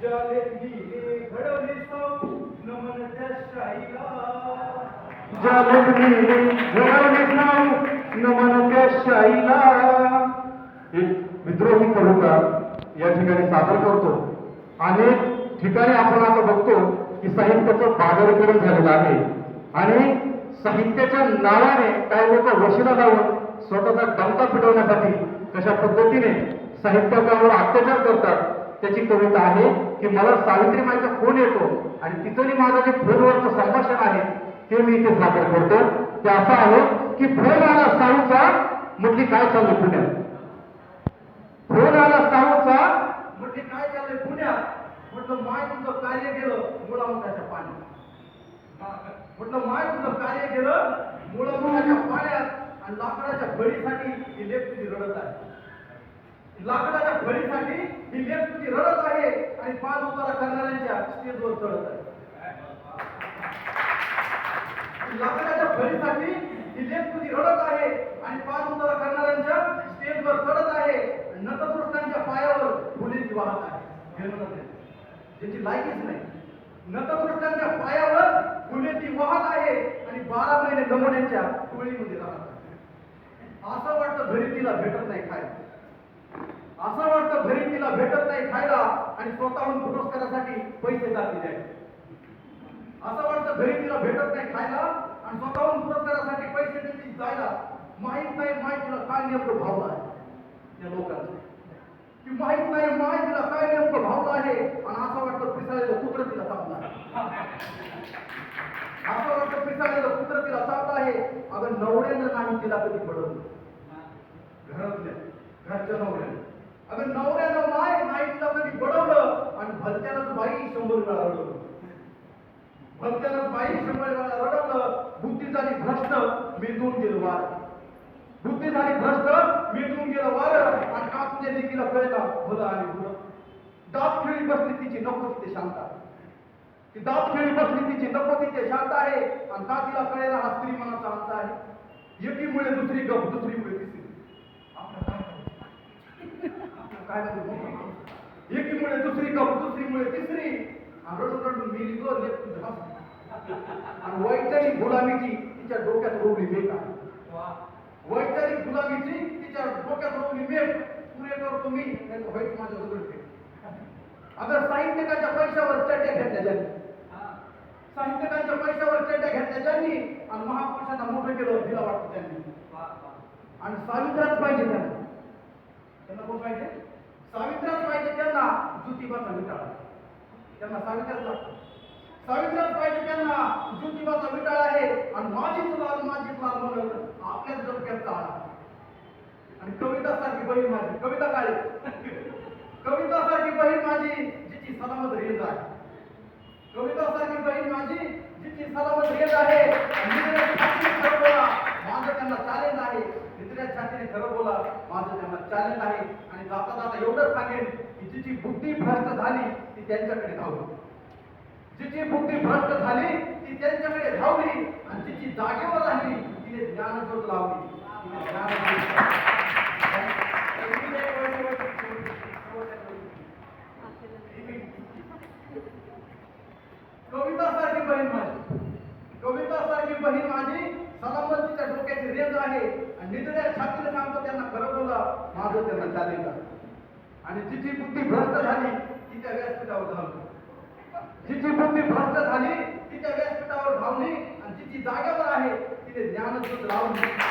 ज्या लेखनी घडवली सौ नमन त्या शाईला ज्या लेखनी घडवलीत नाव नमन त्या शाईला. एक विद्रोही कविता या ठिकाणी सादर करतो. अनेक ठिकाणी आपण आता बघतो की साहित्याचं बाजारीकरण झालेलं आहे. आणि साहित्याच्या नावाने काही लोक वशिला लावून स्वतःचा डंका फिटवण्यासाठी कशा पद्धतीने साहित्यकावर अत्याचार करतात त्याची कविता आहे की मला सावित्री माईचा फोन येतो आणि तिथं माझं जे फोनवरचं संभाषण आहे ते मी इथे सादर करतो. ते असं आहे की फोन आला साऊचा म्हटली काय चाललं पुण्यात? फोन आला साऊचा म्हटली काय चाललंय पुण्यात? म्हटलं माय तुझं कार्य केलं मुळामुळाच्या पाण्यात. म्हटलं माय तुझं कार्य केलं मुळामुळाच्या पाण्यात आणि लाकडाच्या बळीसाठी ही लेख तुझी रडत आहे. लाकडाच्या बळीसाठी ही लेख तुझी रडत आहे आणि पाच उतारा करणाऱ्यांच्या स्टेजवर चढत आहे. लाकडाच्या फळीसाठी ही रडत आहे आणि पाच उतारा करणाऱ्यांच्या स्टेजवर चढत आहे. नतदृष्टांच्या पायावर फुलीत वाहत आहे. ज्याची लायकीच नाही. नतदृष्टांच्या पायावर फुलेची वाहत आहे आणि बारा महिने नमुन्यांच्या टोळीमध्ये राहत आहे. असं वाटतं घरी तिला भेटत नाही खायला. असं वाटतं घरी तिला भेटत नाही खायला आणि स्वतःहून पुरस्कारासाठी पैसे जाती असं वाटतं घरी तिला भेटत नाही खायला आणि स्वतःहून पुरस्कारासाठी पैसे देते जायला माहीत नाही माहीत तुला काय नेमकं भावलं आहे. त्या लोकांचं. की माहीत नाही माहीत तुला काय नेमकं भावलं आहे. आणि असं वाटतं पिसाळलेलं कुत्र तिला चापलं असं वाटतं पिसाळेलं कुत्र तिला चापलं आहे. अगं नवऱ्यानं नाही तिला कधी पडवलं. घरातल्या घरच्या नवऱ्यानं. अगं नवऱ्यानं माय नाही तिला कधी बडवलं आणि भलत्यानंच बाई शंभर वेळा रडवलं. भलत्यानंच बाई शंभर वेळा रडवलं. बुद्धी झाली भ्रष्ट मेंदून गेलं वार. बुद्धी झाली भ्रष्ट मेंदून गेलं वार. आणि का देखील लेकीला कळला भलं आणि बुरं दात खेळी बसली तिची नको तिथे शांत आहे. ती दात खेळी बसली तिची नको तिथे शांत आहे. आणि का तिला कळेला हा स्त्री मनाचा अंत आहे. एकीमुळे दुसरी गप दुसरीमुळे तिसरी. काय एकीमुळे दुसरी गप दुसरीमुळे तिसरी. रडून रडून मेली गो आणि वैचारिक गुलामीची तिच्या डोक्यात रोवली आहे. वैचारिक गुलामीची तिच्या डोक्यात रोवली मेघ पुरे करतो मी नाही तर व्हाईट माझ्या उघड अगर साहित्यकाच्या पैशावर चड्ड्या घेतल्या ज्यांनी. साहित्यकांच्या पैशावर चड्ड्या घेतल्या ज्यांनी आणि महापुरुषांना मोठं केलं दिला वाटतं त्यांनी. आणि सावित्राच पाहिजे त्यांना. त्यांना कोण पाहिजे? सावित्राच पाहिजे त्यांना ज्योतिबाचा विटाळा त्यांना सावित्राच लागतो. सावित्राच पाहिजे त्यांना ज्योतिबाचा विटाळ आहे. आणि माझीच लाल माझी लाल म्हणून आपल्याच डोक्यात चाळा आणि कविता सारखी बहीण माझी. कविता काळी कविता सारखी बहीण माझी जिची सलामत रेंज आहे. कविता सारखी बहीण माझी जिची सलामत रेंज आहे. माझं त्यांना चॅलेंज आहे. निधड्या छातीने खरं बोला माझं त्यांना चॅलेंज आहे. आणि जाता जाता एवढंच सांगेन की जिची बुद्धी भ्रष्ट झाली ती त्यांच्याकडे धावली जिची बुद्धी भ्रष्ट झाली ती त्यांच्याकडे धावली आणि तिची जागेवर राहिली. तिने ज्ञानज्योत लावली. कविता सारखी बहीण माझी. कवितासारखी बहीण माझी सलामतीच्या डोक्याची रेंज आहे आणि निधड्या छातीने सांगतो त्यांना खरं माझं त्यांना चालेल आणि जिची बुद्धी भ्रष्ट झाली तिच्या व्यासपीठावर धावली जिची बुद्धी भ्रष्ट झाली ती त्या व्यासपीठावर धावली आणि जिची जागेवर आहे. तिथे ज्ञानज्योत लावली